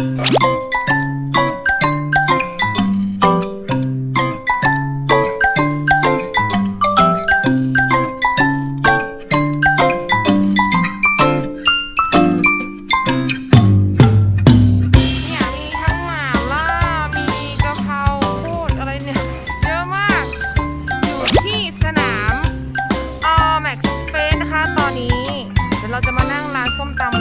เนี่ยมีทั้งหมาล่า มีกะเพราโคตรอะไรเนี่ย เยอะมาก อยู่ที่สนาม All Max Space นะคะ ตอนนี้ เดี๋ยวเราจะมานั่งร้านส้มตำ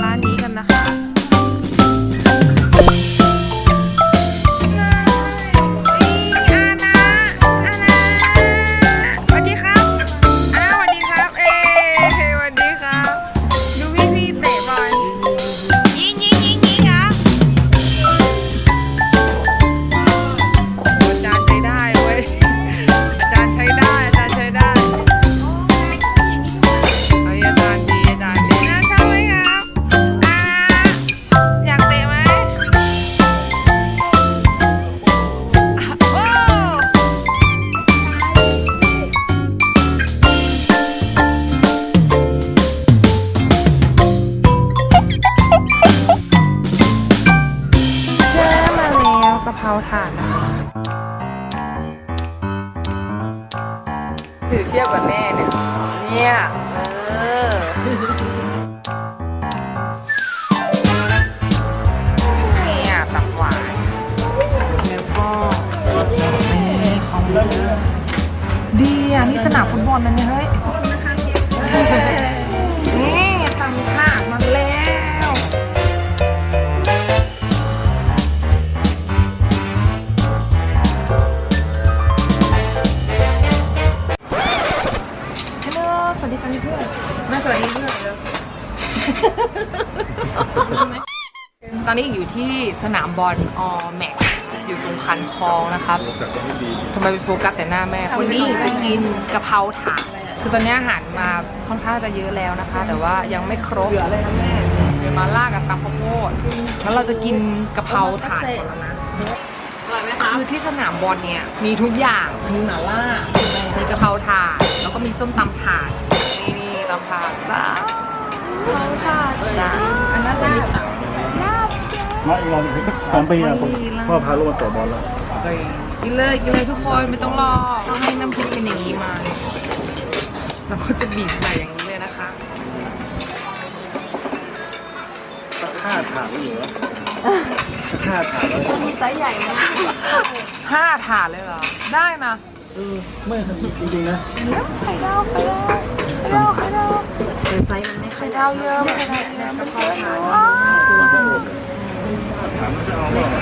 ถาดนะคะถือเทียบกับแม่เนี่ย เนี่ย เออ เนี่ยตับหวานแล้วก็นี่ของดีอะ นี่สนามฟุตบอลนะเนี่ยเฮ้ย สนามบอลออแม็กอยู่ตรงคันคลองนะครับทำไมไปโฟกัสแต่หน้าแม่วันนี้จะกินกะเพราถาดคือตอนนี้อาหารมาค่อนข้างจะเยอะแล้วนะคะ แต่ว่ายังไม่ครบเหลืออะไรนะแม่เดี๋ยวมาล่ากับตำข้าวโพดแล้วเราจะกินกะเพราถาดก่อนแล้วนะคือที่สนามบอลเนี่ยมีทุกอย่างมีหม่าล่ามีกะเพราถาดแล้วก็มีส้มตำถาดนี่นี่ตำถาดจ้ากะเพราถาดจ้าอันนั้นลาบลาบจ้า มาอีกรอบหนึงสักสองปีนะผมพ่อพาลูกมาเตะบอลแล้วกินเลยกินเลยทุกคนไม่ต้องรอต้องให้น้ำพริกเป็นอย่างนี้มาเราก็จะบีบใส่อย่างนี้เลยนะคะสักห้าถาดไม่เหลือสักห้าถาดแล้วห้าถาดเลยเหรอ ได้นะเออไม่จริงๆนะไข่ดาวไข่ดาวไข่ดาวไข่ดาวไข่ไข่ดาวเยอะไข่ดาวเยอะมันเยอะอ้าว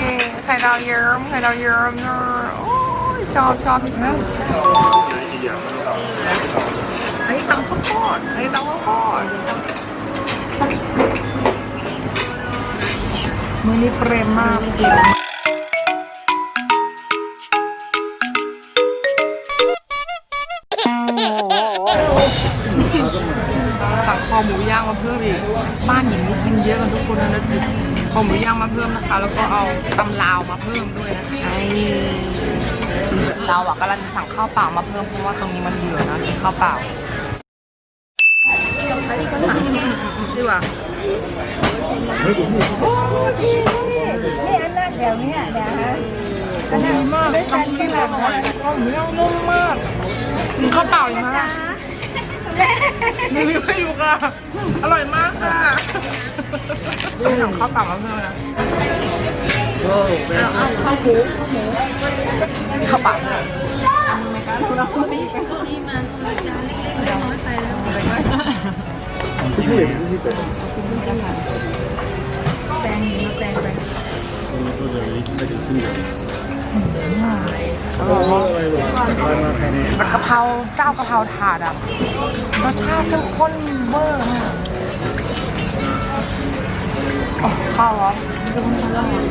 นี่ไข่ดาวเยอะไข่ดาวเยอะเนอะโอ้ยชอบชอบที่สุดอันนี้ตำข้าวโพดอันนี้ตำข้าวโพดมือนี้เปรมมากกินสั่งคอหมูย่างมาเพิ่มอีก บ้านหญิงนี่กินเยอะกันทุกคนนะนะพี่ คอหมูย่างมาเพิ่มนะคะ แล้วก็เอาตำลาวมาเพิ่มด้วยนะคะเราอะกำลังจะสั่งข้าวเปล่ามาเพิ่มเพราะว่าตรงนี้มันเบื่อนะข้าวเปล่าดีกว่าเดี๋ยวนี้เดี๋ยวนะอันนี้ดีมากทำกินแบบอร่อยข้าวหมูย่างนุ่มมากข้าวเปล่าอีกไหม ไม่มีไม่อยู่ค่ะ อร่อยมากค่ะนี่สั่งข้าวเปล่ามาเพิ่มนะเอาข้าวหมูข้าวเปล่าด้วยที่เหลือที่เตะแตงนี้มาแตงไปก็เลยไม่ถึงชื่อเลยอะไรหรออะไรมาใครเนี่ย กะเพราเจ้ากะเพราถาดอะรสชาติเข้มข้นเบอร์มากข้าวเหรอดูมันอร่อย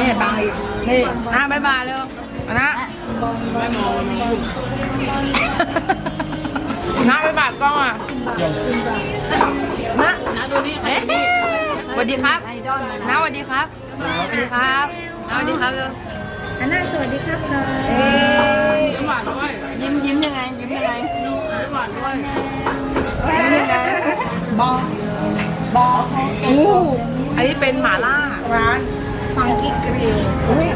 นะนี่บายนี่นะบายบายเร็วนะน้าไปบาดกล้องอะนะนะดูนี่เอ๊ะบวัสดีครับไอดอลเลยน้าสวัสดีครับสวัสดีครับน้าสวัสดีครับเร็วอันน่าสวัสดีครับเลยเอ้ยยิ้มยิ้มยังไงยิ้มยังไงบอบออู้อันนี้เป็นหม่าล่าร้าน ฟังกิ๊กกริลอุ้ย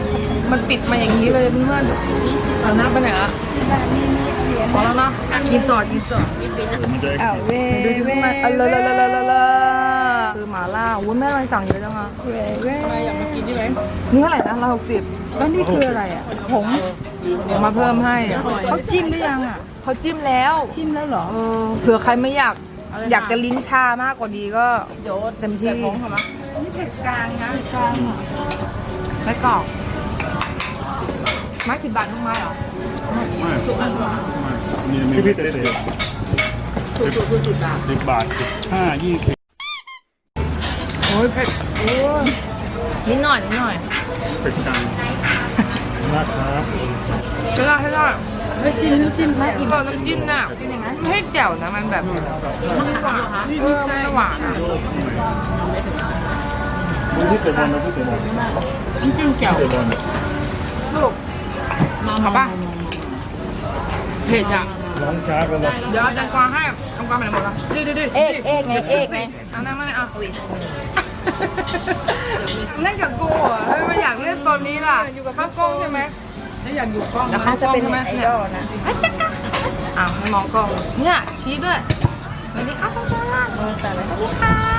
มันปิดมาอย่างนี้เลยเพื่อนๆเอาหน้าไปไหนละพอแล้วเนาะกินต่อกินต่ออ้าวเว้ยดูดิเว้เพื่อนๆเออเลอะเลอะเลอะเลอะเลอะคือหม่าล่าอุ้ยแม่ทำไมสั่งเยอะจังอะเว้ยเว้ยนี่เท่าไหร่นะร้อยหกสิบแล้วนี่คืออะไรอะผงเดี๋ยวมาเพิ่มให้เขาจิ้มหรือยังอะเขาจิ้มแล้วจิ้มแล้วเหรอเออเผื่อใครไม่อยาก อยากจะลิ้นชามากกว่านี้ก็เต็มที่ นี่เผ็ดกลางนะกลางอะไม้กรอกไม้สิบบาททุกไม้เหรอทุกอันมีมีพี่เต๋อถูกถูกถูกสิบบาทสิบบาทสิบห้ายี่สิบโอ้ยเผ็ดโอ้ยนิดหน่อยนิดหน่อยเป็นกลางนะครับใช่ได้ใช่ได้ไม่จิ้มน้ำจิ้มไหมอีกแบบน้ำจิ้มน่ะไม่ให้แจ่วนะมันแบบมันหวานเออมันหวานอะ ดูที่เตะบอลนะที่เตะบอลน้ำจิ้มแจ่วเตะบอลลูกเอาป่ะเผ็ดอะร้องช้ากันเลยเดี๋ยวแตงกวาให้แตงกวาไปไหนหมดละดิดิดิเอกเอกไงเอกไงเอานั่งนั่งเอาเล่นกับกูเหรอแล้วไม่อยากเล่นตอนนี้ล่ะอยู่กับข้าวกล้องใช่ไหมแล้วอยากอยู่กล้องแล้วเขาจะเป็นใช่ไหมไอเนี่ยดอลนะอ้าวให้มองกล้องเนี่ยชี้ด้วยสวัสดีครับทุกคนเออใส่เลยสวัสดีครับ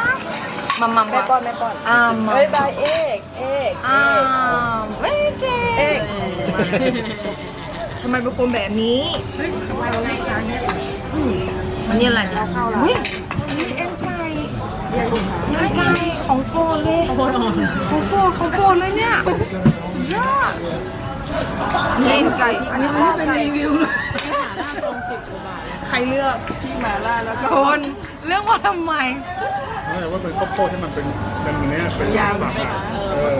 มัมมัมแม่ป้อนแม่ป้อนอ้ามมัมเฮ้ยบายเอกเอกอ้ามเฮ้ยเก่งเอกทำไมเป็นคนแบบนี้มันนี่อะไรเนี่ยอุ้ยนี่เอ็นไก่เอ็นไก่ของโปรดเลยของโปรดของโปรดเลยเนี่ยสุดยอดนี่เอ็นไก่อันนี้เขาเป็นรีวิวเลยใครเลือกที่มาล่าแล้วชนเรื่องว่าทำไม นั่นแหละว่าเป็นข้าวโพดที่มันเป็นเป็นเนี้ยเป็นยำแบบเออ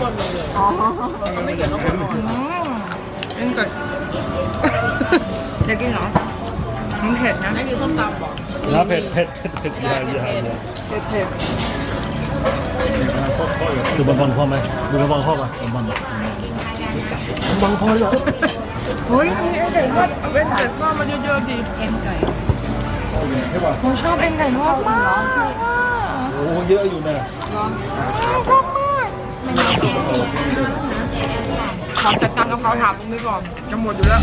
อ๋อไม่เกี่ยวกับข้าวโพดอืมเอ็นไก่อยากกินเหรอมันเผ็ดนะไม่กินส้มตำบอกแล้วเผ็ดเผ็ดเผ็ดเผ็ดยาเยอะเลยเผ็ดเผ็ดข้าวโพดอยู่ดูบอลบอลพ่อไหมดูบอลบอลพ่อป่ะบอลบอลบางคนเหรอเฮ้ยมีเอ็นไก่ทอดเอาเอ็นไก่ทอดมาเยอะๆดิเอ็นไก่ใช่ป่ะผมชอบเอ็นไก่ทอดมากโอ้เยอะอยู่นะชอบมากขอจัดการกับเขาถามตรงนี้ก่อนจะหมดอยู่แล้ว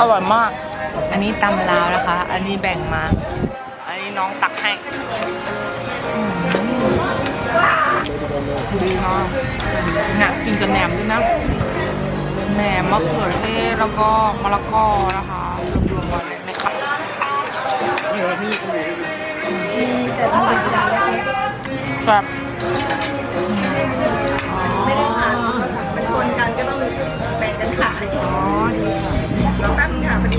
อร่อยมาก อันนี้ตำลาวนะคะ อันนี้แบ่งมา อันนี้น้องตักให้อืมดีมากเนี่ยกินกับแหนมด้วยนะ แหนมมะเขือเทศแล้วก็มะละกอนะคะรวมๆกันเลยนะครับไม่ว่าที่เขามีมีแต่ต้องเป็นจานเล็กแบบ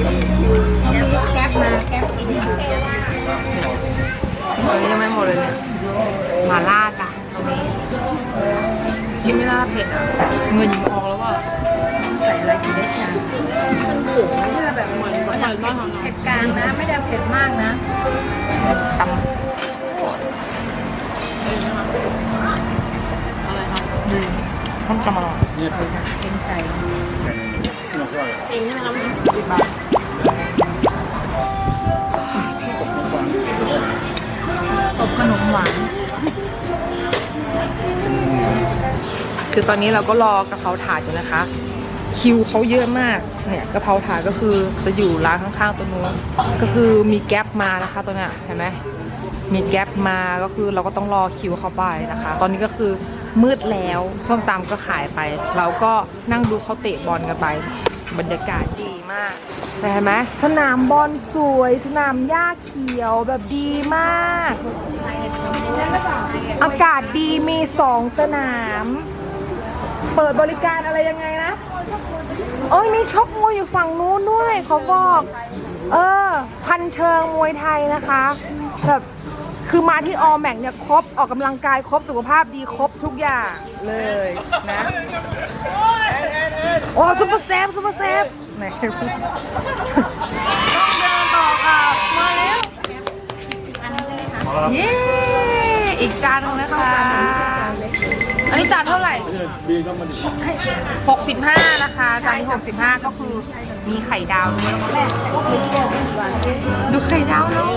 นึงค่ะพอดีคิวแก๊ปมาแก๊ปอินตอนนี้ยังไม่หมดเลยเนี่ยหมาล่าจ้ะตรงนี้กินไม่น่าเผ็ดอะเงินยิงออกแล้วว่ะใส่อะไรดีได้ชานี่เราแบบเหมือนเผ็ดกลางนะ ไม่ได้เผ็ดมากนะตำอะไรครับดีต้มตำอร่อยเนี่ยเป็นไก่นอกจากเองใช่ไหมครับ ขนมหวาน คือตอนนี้เราก็รอกระเพราถาดอยู่นะคะ คิวเขาเยอะมาก เนี่ยกระเพราถาดก็คือจะอยู่ร้านข้างๆตัวนู้นก็คือมีแก๊ปมานะคะตัวเนี้ยเห็นไหมมีแก๊ปมาก็คือเราก็ต้องรอคิวเข้าไปนะคะ ตอนนี้ก็คือมืดแล้วส้มตำก็ขายไป เราก็นั่งดูเขาเตะบอลกันไป บรรยากาศดี มากแต่เห็นไหมสนามบอลสวย สนามหญ้าเขียวแบบดีมาก อากาศดีมีสองสนาม เปิดบริการอะไรยังไงนะโอ้ยมีชกมวยอยู่ฝั่งนู้นด้วยเขาบอก เออ พันเชิงมวยไทยนะคะแบบคือมาที่ออแม็กเนี่ยครบออกกำลังกายครบสุขภาพดีครบทุกอย่างเลยนะ โอ้ซุปเปอร์เซฟซุปเปอร์เซฟ ไหนต้องเดินต่อค่ะมาแล้วเย้อีกจานหนึงนะคะ อันนี้จานเท่าไหร่บีก็มัน65นะคะ จานนี้65ก็คือมีไข่ดาวด้วยดูไข่ดาวเนาะ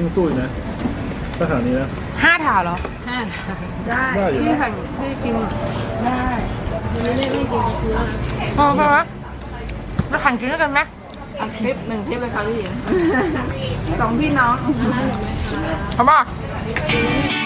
นนี่มันสู้อยู่นะท่าฐานนี้นะ ห้าถาเหรอได้อยู่นะพอพอไหมมาแข่งกินด้วยกันไหมคลิปหนึ่งคลิปเลยค่ะพี่หญิงสองพี่น้อง เอาป่ะค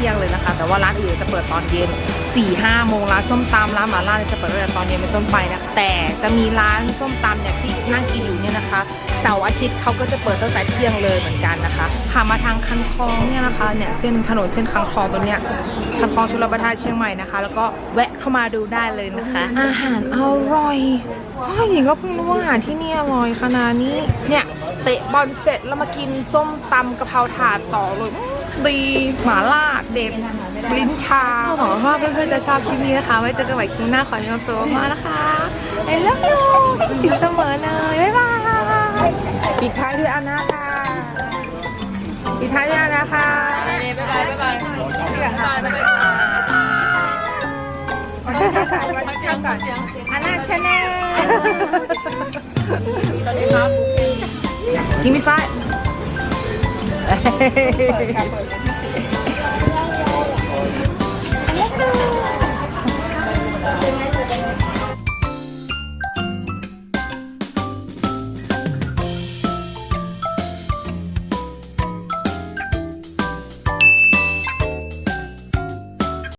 ที่ยงเลยนะคะ แต่ว่าร้านอื่นจะเปิดตอนเย็น4ี่ห้าโมงร้านส้มตำร้านหม่าล่าเนี่ยจะเปิดตั้งแต่ตอนเย็นเป็นต้นไปนะคะแต่จะมีร้านส้มตำเนี่ยที่นั่งกินอยู่เนี่ยนะคะเสาร์อาทิตย์เขาก็จะเปิดตั้งแต่เที่ยงเลยเหมือนกันนะคะผ่านมาทางคันคลองเนี่ยนะคะเนี่ยเส้นถนนเส้นคันคลองตรงเนี้ยคันคลองชลประทานเชียงใหม่นะคะ แล้วก็แวะเข้ามาดูได้เลยนะคะ อาหารอร่อยอ้าวหญิงก็เพิ่งรู้ว่าอาหารที่นี่อร่อยขนาดนี้เนี่ยเตะบอลเสร็จแล้วมากินส้มตำกะเพราถาดต่อเลย อื้อดีหมาล่าเด็ดลิ้นชาหวังว่าเพื่อนๆจะชอบคลิปนี้นะคะ ไว้เจอกันใหม่คลิปหน้าขอให้มีความสุขมากๆนะคะไอ้เลิฟยูคิดถึงเสมอเลยบ๊ายบายปิดท้ายด้วยอานาค่ะปิดท้ายด้วยอานาค่ะบ๊ายบายบ๊ายบายบ๊ายบายบ๊ายบายอานาชาแนลสวัสดีครับ เปิดค่ะเปิดวันที่สิบ